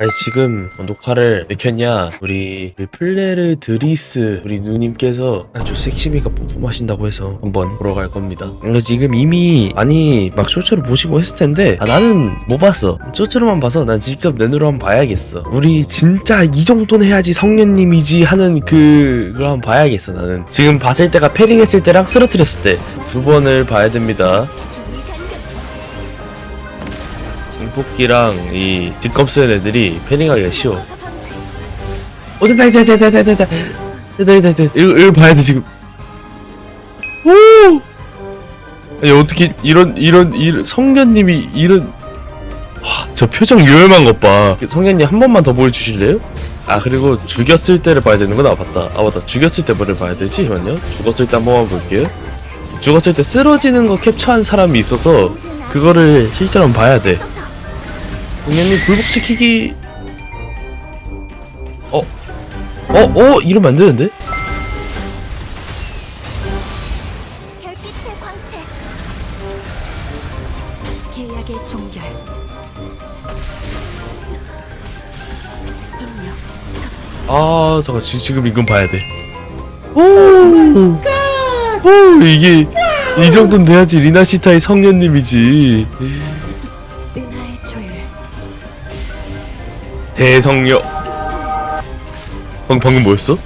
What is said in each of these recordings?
아니 지금 녹화를 왜 켰냐? 우리 우리 플레르 드리스 우리 누님께서 아주 섹시미가 뿜뿜하신다고 해서 한번 보러 갈 겁니다. 그래서 지금 이미 많이 막 쇼츠로 보시고 했을 텐데 아, 나는 못 봤어. 쇼츠로만 봐서 난 직접 내 눈으로 한번 봐야겠어. 우리 진짜 이 정도는 해야지 성년님이지 하는 그 그걸 한번 봐야겠어 나는. 지금 봤을 때가 패링했을 때랑 쓰러뜨렸을 때 두 번을 봐야 됩니다 증폭기랑 이 직검 쓰는 애들이 패링하기가 쉬워. 어, 됐다, 됐다, 됐다, 됐다, 됐다. 됐다, 됐다, 됐다. 이거, 이거 봐야 돼, 지금. 오! 아니, 어떻게, 이런, 이런, 이런, 성년님이 이런. 와, 저 표정 유혈만 것 봐. 성년님 한 번만 더 보여주실래요? 아, 그리고 죽였을 때를 봐야 되는구나. 맞다. 아, 맞다. 죽였을 때 뭐를 봐야 되지? 잠깐만요. 죽었을 때 한 번만 볼게요. 죽었을 때 쓰러지는 거 캡처한 사람이 있어서 그거를 실제로 한번 봐야 돼. 동현님 굴복시키기 어? 어? 어? 이러면 안 되는데? 별빛의 광채 계약의 종결 인력 아 잠깐 지, 지금 이건 봐야 돼 오! 오 이게 이 정도는 돼야지 리나시타의 성년님이지 대성녀. 방, 방금 뭐였어?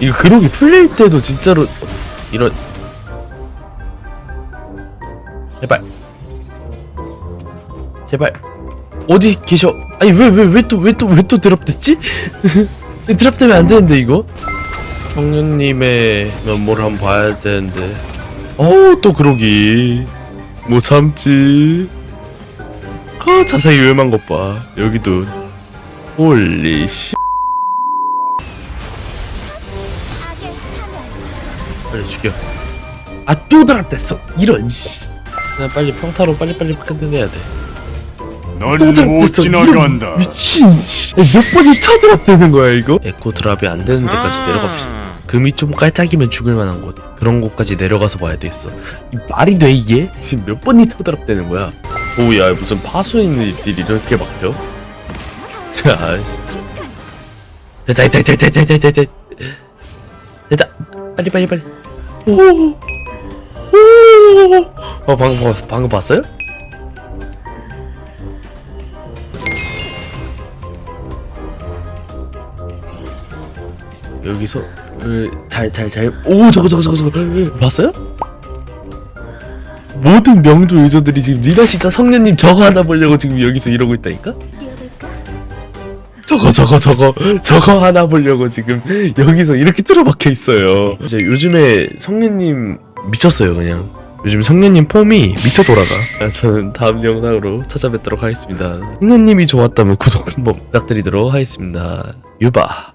이거 그러기 풀릴 때도 진짜로 이런. 제발. 제발. 어디 계셔? 아니 왜 왜 왜 또 왜 또 왜 또 드랍됐지? 드랍되면 안 되는데 이거 성년님의 면모를 한번 봐야 되는데. 어또 그러기. 뭐 참지? 아 자세히 요염한 것봐. 여기도. 홀리 씨. 빨리 죽여. 아또 드랍됐어. 이런 씨. 그냥 빨리 평타로 빨리빨리 끝내야 돼 넌또못 드랍됐어 지나간다. 미친 씨. 몇 번이 차드랍 되는 거야 이거 에코 드랍이 안 되는 데까지 내려갑시다 금이 좀 깔짝이면 죽을 만한 곳 그런 곳까지 내려가서 봐야 되겠어 이 말이 돼 이게? 지금 몇 번이 터드랍 되는 거야 오야 무슨 파수 있는 일들이 이렇게 막혀? 자 씨. 됐다 됐다 됐다 됐다 됐다 됐다 됐다 빨리 빨리 빨리 오 오 어 방금 방금- 방금 봤어요? 여기서 잘 잘 잘 오 저거 저거 저거 저거 봤어요? 모든 명조 유저들이 지금 리더 시타 성년님 저거 하나 보려고 지금 여기서 이러고 있다니까? 저거 저거 저거 저거 하나 보려고 지금 여기서 이렇게 틀어박혀 있어요. 이제 요즘에 성년님 미쳤어요 그냥. 요즘 성년님 폼이 미쳐 돌아가. 아, 저는 다음 영상으로 찾아뵙도록 하겠습니다. 성년님이 좋았다면 구독 한번 부탁드리도록 하겠습니다. 유바.